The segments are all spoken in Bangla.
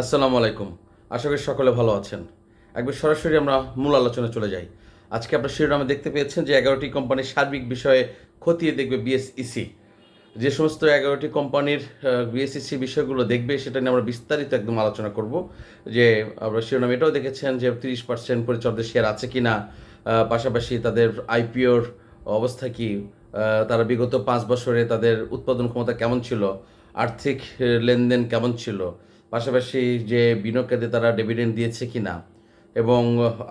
আসসালামু আলাইকুম। আশা করি সকলে ভালো আছেন। একবার সরাসরি আমরা মূল আলোচনা চলে যাই। আজকে আপনার শিরোনামে দেখতে পেয়েছেন যে এগারোটি কোম্পানির সার্বিক বিষয়ে খতিয়ে দেখবে বিএসইসি যে সমস্ত এগারোটি কোম্পানির বিএসইসি বিষয়গুলো দেখবে, সেটা নিয়ে আমরা বিস্তারিত একদম আলোচনা করব। যে আমরা শিরোনাম এটাও দেখেছেন যে তিরিশ পার্সেন্ট পরিচর্যার শেয়ার আছে কি না পাশাপাশি তাদের আইপিওর অবস্থা কি তারা বিগত পাঁচ বছরে তাদের উৎপাদন ক্ষমতা কেমন ছিল, আর্থিক লেনদেন কেমন ছিল পাশাপাশি যে বিনিয়োগকারীদের তারা ডিভিডেন্ড দিয়েছে কি না এবং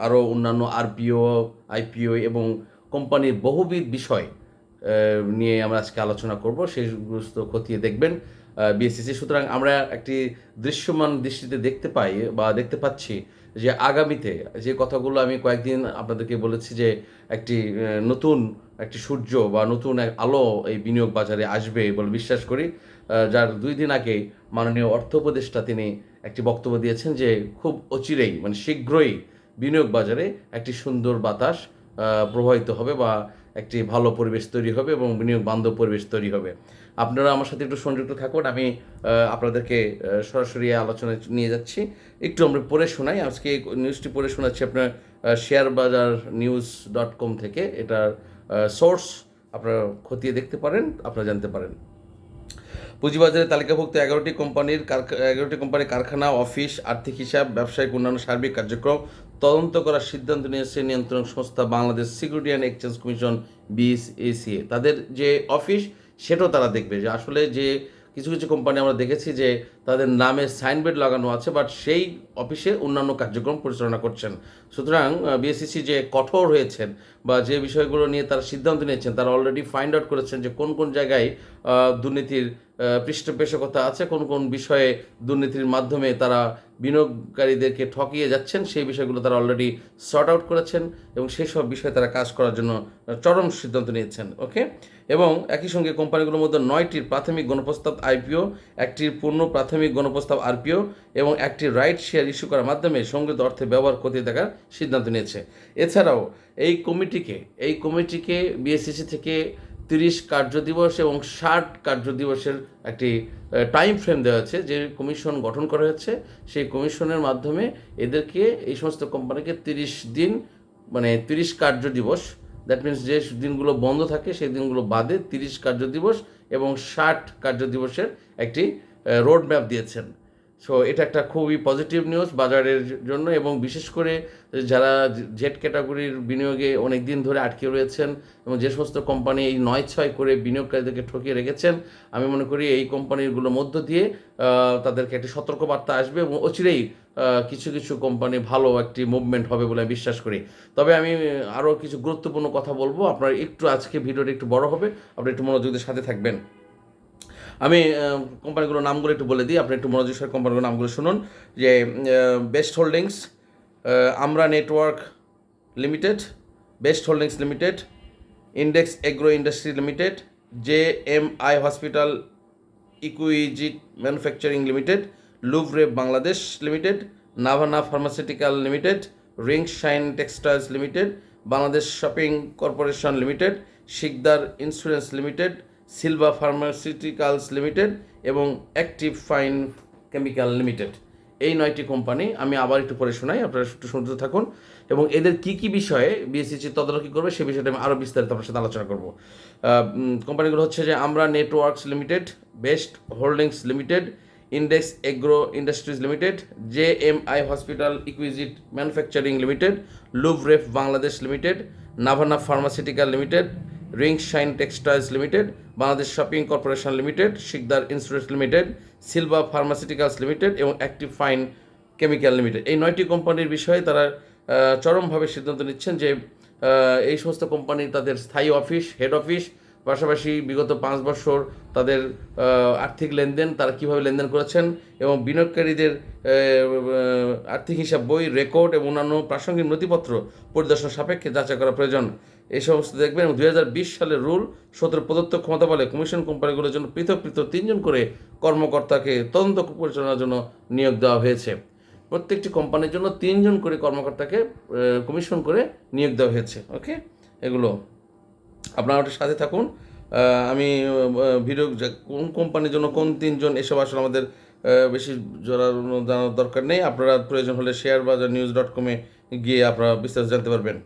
আরও অন্যান্য আরপিও আইপিও এবং কোম্পানির বহুবিধ বিষয় নিয়ে আমরা আজকে আলোচনা করব। সেইগুলো খতিয়ে দেখবেন বিএসসিসি সুতরাং আমরা একটি দৃশ্যমান দৃষ্টিতে দেখতে পাই বা দেখতে পাচ্ছি যে আগামীতে যে কথাগুলো আমি কয়েকদিন আপনাদেরকে বলেছি যে একটি নতুন একটি সূর্য বা নতুন এক আলো এই বিনিয়োগ বাজারে আসবে বলে বিশ্বাস করি যার দুই দিন আগে মাননীয় অর্থ উপদেষ্টা তিনি একটি বক্তব্য দিয়েছেন যে খুব অচিরেই মানে শীঘ্রই বিনিয়োগ বাজারে একটি সুন্দর বাতাস প্রবাহিত হবে বা একটি ভালো পরিবেশ তৈরি হবে এবং বিনিয়োগ বান্ধব পরিবেশ তৈরি হবে। আপনারা আমার সাথে একটু সংযুক্ত থাকুন, আমি আপনাদেরকে সরাসরি আলোচনায় নিয়ে যাচ্ছি। একটু আমরা পড়ে শোনাই, আজকে নিউজটি পড়ে শোনাচ্ছি আপনার শেয়ার বাজার নিউজ ডট কম থেকে। এটার সোর্স আপনারা খতিয়ে দেখতে পারেন, আপনারা জানতে পারেন। পুঁজিবাজারে তালিকাভুক্ত এগারোটি কোম্পানির এগারোটি কোম্পানির কারখানা, অফিস, আর্থিক হিসাব, ব্যবসায়িক উন্নয়ন, সার্বিক কার্যক্রম তদন্ত করার সিদ্ধান্ত নিয়েছে নিয়ন্ত্রণ সংস্থা Bangladesh Security and Exchange Commission বিএসএসিএ তাদের যে অফিস, সেটাও তারা দেখবে যে আসলে যে কিছু কিছু কোম্পানি আমরা দেখেছি যে তাদের নামে সাইনবোর্ড লাগানো আছে বাট সেই অফিসে অন্যান্য কার্যক্রম পরিচালনা করছেন। সুতরাং বিএসসিসি যে কঠোর হয়েছেন বা যে বিষয়গুলো নিয়ে তারা সিদ্ধান্ত নিয়েছেন, তারা অলরেডি ফাইন্ড আউট করেছেন যে কোন কোন জায়গায় দুর্নীতির পৃষ্ঠপোষকতা আছে, কোন কোন বিষয়ে দুর্নীতির মাধ্যমে তারা বিনিয়োগকারীদেরকে ঠকিয়ে যাচ্ছেন, সেই বিষয়গুলো তারা অলরেডি সর্ট আউট করেছেন এবং সেই সব বিষয়ে তারা কাজ করার জন্য চরম সিদ্ধান্ত নিয়েছেন ওকে এবং একই সঙ্গে কোম্পানিগুলোর মধ্যে নয়টির প্রাথমিক গণপ্রস্তাব আইপিও, একটির পূর্ণ প্রাথমিক গণপ্রস্তাব আরপিও এবং একটি রাইট শেয়ার ইস্যু করার মাধ্যমে সংগৃহীত অর্থে ব্যবহার খতিয়ে দেখার সিদ্ধান্ত নিয়েছে। এছাড়াও, এই কমিটিকে এই কমিটিকে বিএসসিসি থেকে তিরিশ কার্য দিবস এবং ষাট কার্য দিবসের একটি টাইম ফ্রেম দেওয়া আছে যে কমিশন গঠন করা হয়েছে। সেই কমিশনের মাধ্যমে এদেরকে, এই সমস্ত কোম্পানিকে তিরিশ দিন মানে তিরিশ কার্য দিবস দ্যাট মিন্স যে দিনগুলো বন্ধ থাকে, সেই দিনগুলো বাদে তিরিশ কার্য দিবস এবং ষাট কার্য দিবসের একটি রোড ম্যাপ দিয়েছেন। সো এটা একটা খুবই পজিটিভ নিউজ বাজারের জন্য এবং বিশেষ করে যারা জেট ক্যাটাগরির বিনিয়োগে অনেক দিন ধরে আটকে রয়েছেন এবং যে সমস্ত কোম্পানি এই নয় ছয় করে বিনিয়োগকারীদেরকে ঠকিয়ে রেখেছেন, আমি মনে করি এই কোম্পানিগুলোর মধ্য দিয়ে তাদেরকে একটি সতর্কবার্তা আসবে এবং অচিরেই কিছু কিছু কোম্পানি ভালো একটি মুভমেন্ট হবে বলে আমি বিশ্বাস করি। তবে আমি আরও কিছু গুরুত্বপূর্ণ কথা বলব। আপনার একটু আজকে ভিডিওটা একটু বড় হবে। আপনি একটু মনোযোগের সাথে থাকবেন। আমি কোম্পানিগুলোর নামগুলো একটু বলে দিই। আপনি একটু মনোযোগ সহকারে কোম্পানিগুলোর নামগুলো শুনুন। যে Best Holdings Aamra Network Limited Best Holdings Limited Index Agro Industry Limited J M I Hospital Exquisite Manufacturing Limited লুভরে Bangladesh Limited Navana Pharmaceutical Limited Ring Shine Textiles Limited Bangladesh Shopping Corporation Limited Sikder Insurance Limited Silva Pharmaceuticals Limited এবং অ্যাক্টিভ ফাইন কেমিক্যাল লিমিটেড। এই নয়টি কোম্পানি আমি আবার একটু পরে শোনাই, আপনারা একটু শুনতে থাকুন। এবং এদের কি কি বিষয়ে বিএসসিসি তদারকি করবে সে বিষয়টা আমি আরও বিস্তারিত আপনার সাথে আলোচনা করব। কোম্পানিগুলো হচ্ছে যে আমরা Networks Limited Best Holdings Limited Index Agro Industries Limited J M I Hospital Exquisite Manufacturing Limited লুভরেফ Bangladesh Limited Navana Pharmaceutical Limited Ring Shine Textiles Limited, Bangladesh Shopping Corporation Limited, Sikder Insurance Limited Silva Pharmaceuticals Limited এবং অ্যাক্টিভ ফাইন কেমিক্যাল লিমিটেড। এই নয়টি কোম্পানির বিষয়ে তারা চরমভাবে সিদ্ধান্ত নিচ্ছেন যে এই সমস্ত কোম্পানি তাদের স্থায়ী অফিস, হেড অফিস, পাশাপাশি বিগত পাঁচ বছর তাদের আর্থিক লেনদেন তারা কীভাবে লেনদেন করেছেন এবং বিনিয়োগকারীদের আর্থিক হিসাব বই, রেকর্ড এবং অন্যান্য প্রাসঙ্গিক নথিপত্র পরিদর্শন সাপেক্ষে যাচাই করা প্রয়োজন। এই সমস্ত দেখবেন এবং দুই হাজার বিশ সালের রুল সতেরো প্রদত্ত ক্ষমতা বলে কমিশন কোম্পানিগুলোর জন্য পৃথক পৃথক তিনজন করে কর্মকর্তাকে তদন্ত পরিচালনার জন্য নিয়োগ দেওয়া হয়েছে। প্রত্যেকটি কোম্পানির জন্য তিনজন করে কর্মকর্তাকে কমিশন করে নিয়োগ দেওয়া হয়েছে। ওকে? এগুলো। আপনারা ওটার সাথে থাকুন। আমি ভিডিও কোন কোম্পানির জন্য কোন তিনজন, এসব আসলে আমাদের বেশি জড়ানো জানার দরকার নেই। আপনারা প্রয়োজন হলে শেয়ার বাজার নিউজ ডট কমে গিয়ে আপনারা বিস্তারিত জানতে পারবেন।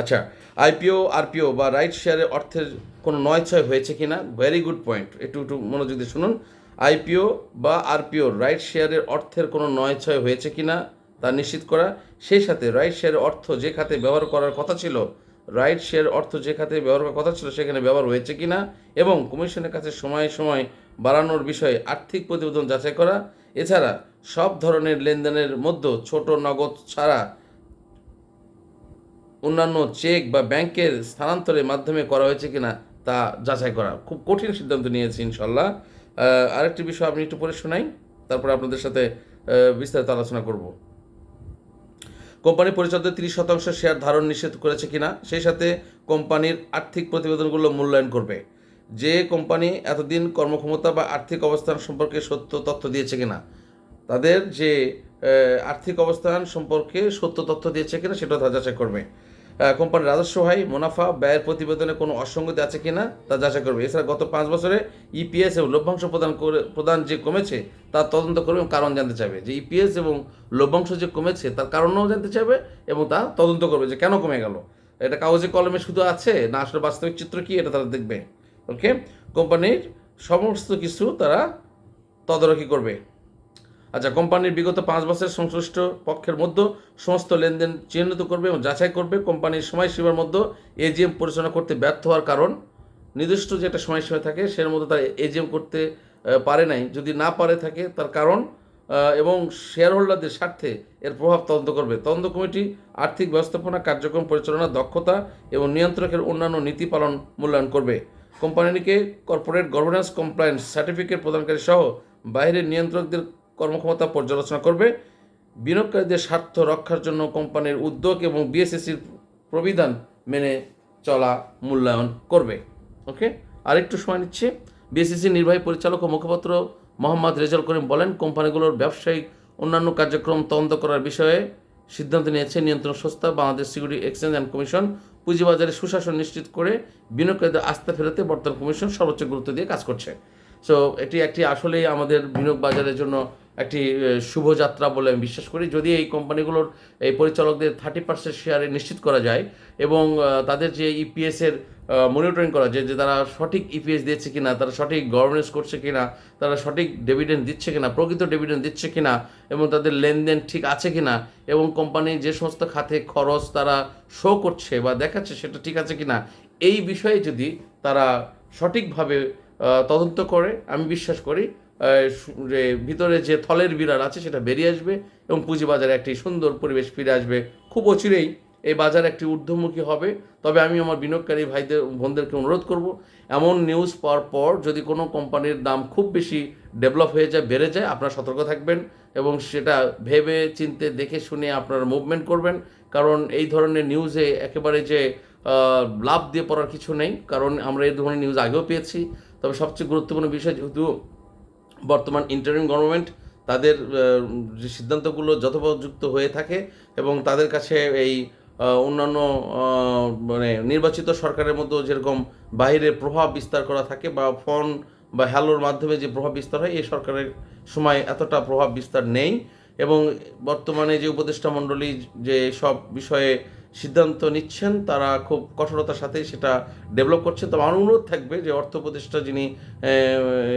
আচ্ছা আইপিও আরপিও বা রাইট শেয়ারের অর্থের কোনো নয় ছয় হয়েছে কি না ভেরি গুড পয়েন্ট একটু একটু মনোযোগ দিয়ে শুনুন। আইপিও বা আরপিও রাইট শেয়ারের অর্থের কোনো নয় ছয় হয়েছে কি না তা নিশ্চিত করা। সেই সাথে রাইট শেয়ারের অর্থ যে খাতে ব্যবহার করার কথা ছিল রাইট শেয়ার অর্থ যে খাতে ব্যবহার করার কথা ছিল সেখানে ব্যবহার হয়েছে কি না এবং কমিশনের কাছে সময়ে, সময় বাড়ানোর বিষয়ে আর্থিক প্রতিবেদন যাচাই করা। এছাড়া সব ধরনের লেনদেনের মধ্যে ছোট নগদ ছাড়া অন্যান্য চেক বা ব্যাংকের স্থানান্তরের মাধ্যমে করা হয়েছে কিনা তা যাচাই করা খুব কঠিন সিদ্ধান্ত নিয়েছি ইনশাল্লাহ আরেকটি বিষয় আপনি একটু পরে শোনাই, তারপরে আপনাদের সাথে বিস্তারিত আলোচনা করব। কোম্পানি পরিচালকদের তিরিশ শতাংশ শেয়ার ধারণ নিষেধ করেছে কিনা, সেই সাথে কোম্পানির আর্থিক প্রতিবেদনগুলো মূল্যায়ন করবে। যে কোম্পানি এতদিন কর্মক্ষমতা বা আর্থিক অবস্থান সম্পর্কে সত্য তথ্য দিয়েছে কিনা, তাদের যে আর্থিক অবস্থান সম্পর্কে সত্য তথ্য দিয়েছে কিনা সেটা যাচাই করবে। কোম্পানির রাজস্ব হয়, মুনাফা, ব্যয়ের প্রতিবেদনে কোনো অসঙ্গতি আছে কিনা তা যাচাই করবে। এছাড়া গত পাঁচ বছরে ইপিএস এবং লভ্যাংশ প্রদান করে প্রদান যে কমেছে তার তদন্ত করবে এবং কারণ জানতে চাইবে। যে ইপিএস এবং লভ্যাংশ যে কমেছে, তার কারণও জানতে চাইবে এবং তা তদন্ত করবে যে কেন কমে গেল। এটা কাগজে কলমে শুধু আছে, না আসলে বাস্তবিক চিত্র কি, এটা তারা দেখবে। ওকে কোম্পানির সমস্ত কিছু তারা তদারকি করবে। আচ্ছা কোম্পানির বিগত পাঁচ বছরের সংশ্লিষ্ট পক্ষের মধ্যে সমস্ত লেনদেন চিহ্নিত করবে এবং যাচাই করবে। কোম্পানির সময়সীমার মধ্যে এজিএম পরিচালনা করতে ব্যর্থ হওয়ার কারণ নির্দিষ্ট যে একটা সময়সীমা থাকে সের মধ্যে তারা এজিএম করতে পারে নাই। যদি না পারে থাকে তার কারণ এবং শেয়ার হোল্ডারদের স্বার্থে এর প্রভাব তদন্ত করবে। তদন্ত কমিটি আর্থিক ব্যবস্থাপনা কার্যক্রম পরিচালনা দক্ষতা এবং নিয়ন্ত্রকের অন্যান্য নীতি পালন মূল্যায়ন করবে। কোম্পানিকে কর্পোরেট গভর্নেন্স কমপ্লায়েন্স সার্টিফিকেট প্রদানকারী সহ বাইরের নিয়ন্ত্রকদের কর্মক্ষমতা পর্যালোচনা করবে। বিনিয়োগকারীদের স্বার্থ রক্ষার জন্য কোম্পানির উদ্যোগ এবং বিএসএসির প্রবিধান মেনে চলা মূল্যায়ন করবে। ওকে? আরেকটু সময় নিচ্ছে। বিএসএসি নির্বাহী পরিচালক ও মুখপাত্র মোহাম্মদ রেজাল করিম বলেন, কোম্পানিগুলোর ব্যবসায়িক অন্যান্য কার্যক্রম তদন্ত করার বিষয়ে সিদ্ধান্ত নিয়েছে নিয়ন্ত্রণ সংস্থা Bangladesh Security Exchange and Commission. পুঁজিবাজারে সুশাসন নিশ্চিত করে বিনিয়োগকারীদের আস্থা ফেরাতে বর্তমান কমিশন সর্বোচ্চ গুরুত্ব দিয়ে কাজ করছে। সো এটি একটি আসলেই আমাদের বিনিয়োগ বাজারের জন্য একটি শুভযাত্রা বলে আমি বিশ্বাস করি। যদি এই কোম্পানিগুলোর, এই পরিচালকদের থার্টি পার্সেন্ট শেয়ারে নিশ্চিত করা যায় এবং তাদের যে ইপিএসের মনিটরিং করা যায় যে তারা সঠিক ইপিএস দিচ্ছে কিনা, তারা সঠিক গভর্নেন্স করছে কিনা, তারা সঠিক ডেভিডেন্ড দিচ্ছে কিনা, প্রকৃত ডেভিডেন্ড দিচ্ছে কিনা এবং তাদের লেনদেন ঠিক আছে কিনা এবং কোম্পানি যে সমস্ত খাতে খরচ তারা শো করছে বা দেখাচ্ছে সেটা ঠিক আছে কিনা, এই বিষয়ে যদি তারা সঠিকভাবে তদন্ত করে, আমি বিশ্বাস করি যে ভিতরে যে থলের বিড়াল আছে সেটা বেরিয়ে আসবে এবং পুঁজিবাজারে একটি সুন্দর পরিবেশ ফিরে আসবে। খুব অচিরেই এই বাজার একটি ঊর্ধ্বমুখী হবে। তবে আমি আমার বিনিয়োগকারী ভাইদের, বোনদেরকে অনুরোধ করব, এমন নিউজ পাওয়ার পর যদি কোনো কোম্পানির দাম খুব বেশি ডেভেলপ হয়ে যায়, বেড়ে যায়, আপনারা সতর্ক থাকবেন এবং সেটা ভেবে চিনতে, দেখে শুনে আপনারা মুভমেন্ট করবেন। কারণ এই ধরনের নিউজে একেবারে যে লাভ দিয়ে পড়ার কিছু নেই। কারণ আমরা এই ধরনের নিউজ আগেও পেয়েছি। তবে সবচেয়ে গুরুত্বপূর্ণ বিষয় যেহেতু বর্তমান ইন্টারিম গভর্নমেন্ট তাদের যে সিদ্ধান্তগুলো যথোপযুক্ত হয়ে থাকে এবং তাদের কাছে এই অন্যান্য মানে নির্বাচিত সরকারের মতো যেরকম বাইরে প্রভাব বিস্তার করা থাকে বা ফোন বা হ্যালোর মাধ্যমে যে প্রভাব বিস্তার হয়, এই সরকারের সময় এতটা প্রভাব বিস্তার নেই এবং বর্তমানে যে উপদেষ্টা মণ্ডলী যে সব বিষয়ে সিদ্ধান্ত নিচ্ছেন, তারা খুব কঠোরতার সাথে সেটা ডেভেলপ করছেন। তবে আমার অনুরোধ থাকবে যে অর্থ উপদেষ্টা যিনি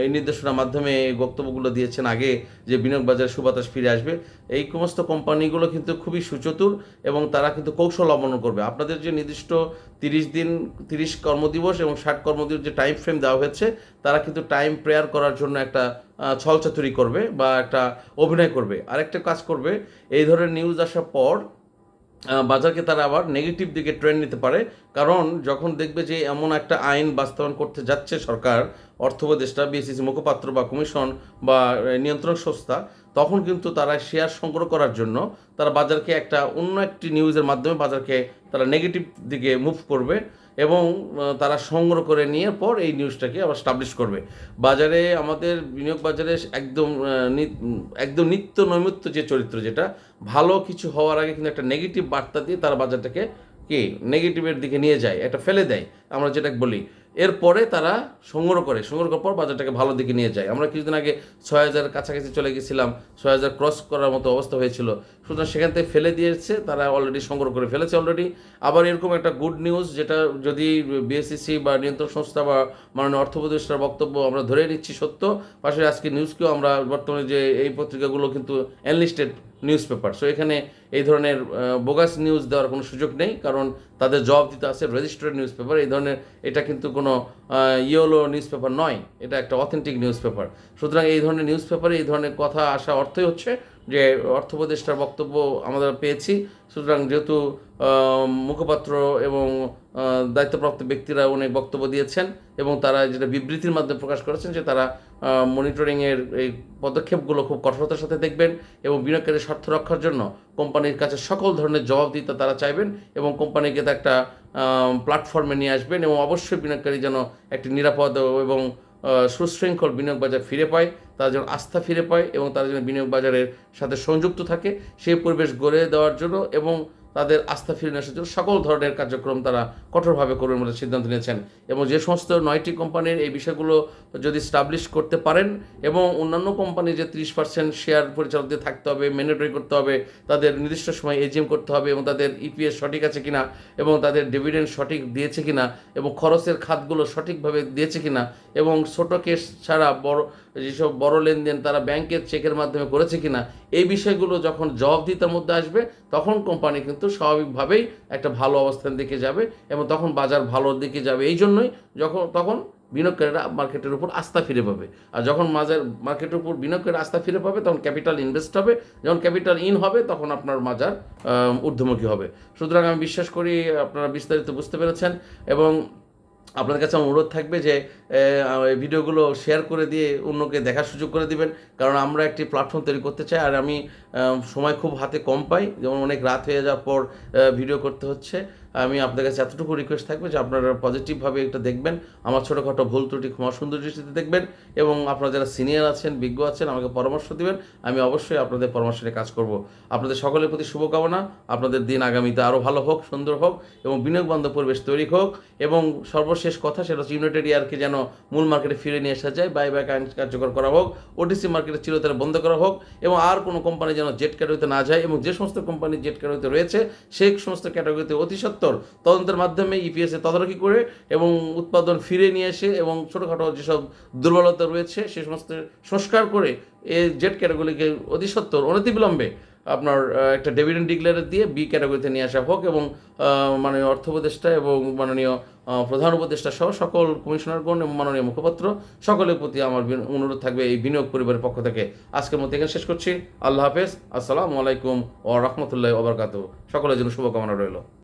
এই নির্দেশনার মাধ্যমে এই বক্তব্যগুলো দিয়েছেন আগে যে বিনিয়োগ বাজারে সুবাতাস ফিরে আসবে, এই সমস্ত কোম্পানিগুলো কিন্তু খুবই সুচতুর এবং তারা কিন্তু কৌশল অবলম্বন করবে। আপনাদের যে নির্দিষ্ট তিরিশ দিন, তিরিশ কর্মদিবস এবং ষাট কর্মদিবস যে টাইম ফ্রেম দেওয়া হয়েছে, তারা কিন্তু টাইম প্রেয়ার করার জন্য একটা ছলচাতুরি করবে বা একটা অভিনয় করবে। আরেকটা কাজ করবে, এই ধরনের নিউজ আসার পর বাজারকে তারা আবার নেগেটিভ দিকে ট্রেন্ড নিতে পারে। কারণ যখন দেখবে যে এমন একটা আইন বাস্তবায়ন করতে যাচ্ছে সরকার অর্থ উপদেষ্টা বিএসিসি মুখপাত্র বা কমিশন বা নিয়ন্ত্রক সংস্থা, তখন কিন্তু তারা শেয়ার সংগ্রহ করার জন্য তারা বাজারকে একটা অন্য একটি নিউজের মাধ্যমে বাজারকে তারা নেগেটিভ দিকে মুভ করবে। এবং তারা সংগ্রহ করে নিয়ে পর এই নিউজটাকে আবার স্টাবলিশ করবে। বাজারে আমাদের বিনিয়োগ বাজারে একদম একদম নিত্য নৈমিত্য যে চরিত্র যেটা, ভালো কিছু হওয়ার আগে কিন্তু একটা নেগেটিভ বার্তা দিয়ে তারা বাজারটাকে কি নেগেটিভের দিকে নিয়ে যায়, একটা ফেলে দেয়। আমরা যেটা বলি এরপরে তারা সংগ্রহ করে, সংগ্রহ করার পর বাজারটাকে ভালো দিকে নিয়ে যায়। আমরা কিছুদিন আগে ছয় হাজার কাছাকাছি চলে গেছিলাম, ছয় হাজার ক্রস করার মতো অবস্থা হয়েছিল। সুতরাং সেখান থেকে ফেলে দিয়েছে, তারা অলরেডি সংগ্রহ করে ফেলেছে অলরেডি আবার এরকম একটা গুড নিউজ যেটা যদি বিএসসিসি বা নিয়ন্ত্রণ সংস্থা বা মাননীয় অর্থ উপদেষ্টার বক্তব্য আমরা ধরে নিচ্ছি সত্য, পাশাপাশি আজকে নিউজকেও আমরা বর্তমানে যে এই পত্রিকাগুলো কিন্তু অ্যানলিস্টেড নিউজ পেপার সো এখানে এই ধরনের বোগাস নিউজ দেওয়ার কোনো সুযোগ নেই, কারণ তাদের জবাব দিতে আসে রেজিস্টার্ড নিউজ পেপার এই ধরনের, এটা কিন্তু কোনো ইয়েলো নিউজ পেপার নয়, এটা একটা অথেন্টিক নিউজ পেপার সুতরাং এই ধরনের নিউজ পেপারে এই ধরনের কথা আসা অর্থই হচ্ছে যে অর্থ উপদেষ্টার বক্তব্য আমরা পেয়েছি। সুতরাং যেহেতু মুখপাত্র এবং দায়িত্বপ্রাপ্ত ব্যক্তিরা অনেক বক্তব্য দিয়েছেন এবং তারা যেটা বিবৃতির মাধ্যমে প্রকাশ করেছেন যে তারা মনিটরিংয়ের এই পদক্ষেপগুলো খুব কঠোরতার সাথে দেখবেন এবং বিনিয়োগকারীর স্বার্থ রক্ষার জন্য কোম্পানির কাছে সকল ধরনের জবাবদিহিতা তারা চাইবেন এবং কোম্পানিকে তা একটা প্ল্যাটফর্মে নিয়ে আসবেন এবং অবশ্যই বিনিয়োগকারী যেন একটি নিরাপদ এবং সুশৃঙ্খল বিনিয়োগ বাজার ফিরে পায়। তারা যেন আস্থা ফিরে পায় এবং তারা যেন বিনিয়োগ বাজারের সাথে সংযুক্ত থাকে, সেই পরিবেশ গড়ে দেওয়ার জন্য এবং তাদের আস্থা ফিরে আসার জন্য সকল ধরনের কার্যক্রম তারা কঠোরভাবে করবেন বলে সিদ্ধান্ত নিয়েছেন। এবং যে সমস্ত নয়টি কোম্পানির এই বিষয়গুলো যদি স্টাবলিশ করতে পারেন এবং অন্যান্য কোম্পানি যে ত্রিশ পার্সেন্ট শেয়ার পরিচালকদের থাকতে হবে ম্যান্ডেটরি করতে হবে, তাদের নির্দিষ্ট সময় এজিএম করতে হবে এবং তাদের ইপিএস সঠিক আছে কিনা এবং তাদের ডিভিডেন্ড সঠিক দিয়েছে কিনা এবং খরচের খাতগুলো সঠিকভাবে দিয়েছে কিনা এবং ছোট কেস ছাড়া বড় যেসব বড় লেনদেন তারা ব্যাংকের চেকের মাধ্যমে করেছে কিনা, এই বিষয়গুলো যখন জবাবদিহিতার মধ্যে আসবে, তখন কোম্পানি কিন্তু স্বাভাবিকভাবেই একটা ভালো অবস্থান দিকে যাবে এবং তখন বাজার ভালোর দিকে যাবে। এই জন্যই যখন, তখন বিনিয়োগকারীরা মার্কেটের উপর আস্থা ফিরে পাবে। আর যখন মাজার, মার্কেটের উপর বিনিয়োগকারীরা আস্থা ফিরে পাবে, তখন ক্যাপিটাল ইনভেস্ট হবে। যখন ক্যাপিটাল ইন হবে, তখন আপনার মাজার ঊর্ধ্বমুখী হবে। সুতরাং আমি বিশ্বাস করি আপনারা বিস্তারিত বুঝতে পেরেছেন এবং আপনাদের কাছে অনুরোধ থাকবে যে ভিডিওগুলো শেয়ার করে দিয়ে অন্যকে দেখার সুযোগ করে দিবেন। কারণ আমরা একটি প্ল্যাটফর্ম তৈরি করতে চাই, আর আমি সময় খুব হাতে কম পাই। যেমন অনেক রাত হয়ে যাওয়ার পর ভিডিও করতে হচ্ছে। আমি আপনার কাছে এতটুকু রিকোয়েস্ট থাকবে যে আপনারা পজিটিভভাবে এটা দেখবেন, আমার ছোটোখাটো ভুল ত্রুটি ক্ষমা সুন্দর দৃষ্টিতে দেখবেন এবং আপনারা যারা সিনিয়র আছেন, বিজ্ঞ আছেন, আমাকে পরামর্শ দিবেন, আমি অবশ্যই আপনাদের পরামর্শ নিয়ে কাজ করব। আপনাদের সকলের প্রতি শুভকামনা, আপনাদের দিন আগামীতে আরও ভালো হোক, সুন্দর হোক এবং বিনিয়োগ বান্ধব পরিবেশ তৈরি হোক এবং সর্বশেষ কথা সেটা হচ্ছে ইউনাইটেড ইয়ারকে যেন মূল মার্কেটে ফিরে নিয়ে আসা যায় বাই ব্যাক আইন কার্যকর করা হোক ওটিসি মার্কেটে চিরতরে বন্ধ করা হোক এবং আর কোনো কোম্পানি যেন জেট ক্যাটাগরিতে না যায় এবং যে সমস্ত কোম্পানি জেট ক্যাটাগরিতে রয়েছে, সেই সমস্ত ক্যাটাগরিতে অতি সত্বর তদন্তের মাধ্যমে ইপিএসে তদারকি করে এবং উৎপাদন ফিরে নিয়ে এসে এবং ছোটোখাটো যেসব দুর্বলতা রয়েছে, সে সমস্ত সংস্কার করে এ জেড ক্যাটাগরিকে অতি সত্বর অনতিবিলম্বে আপনার একটা ডেভিডেন্ট ডিক্লেয়ার দিয়ে বি ক্যাটাগরিতে নিয়ে আসা হোক এবং মাননীয় অর্থ উপদেষ্টা এবং মাননীয় প্রধান উপদেষ্টা সহ সকল কমিশনারগণ এবং মাননীয় মুখপাত্র সকলের প্রতি আমার অনুরোধ থাকবে এই বিনিয়োগ পরিবারের পক্ষ থেকে। আজকের মতো এখানে শেষ করছি। আল্লাহ হাফেজ। আসসালামু আলাইকুম ও রহমতুল্লাহ ওবরকাত সকলের জন্য শুভকামনা রইল।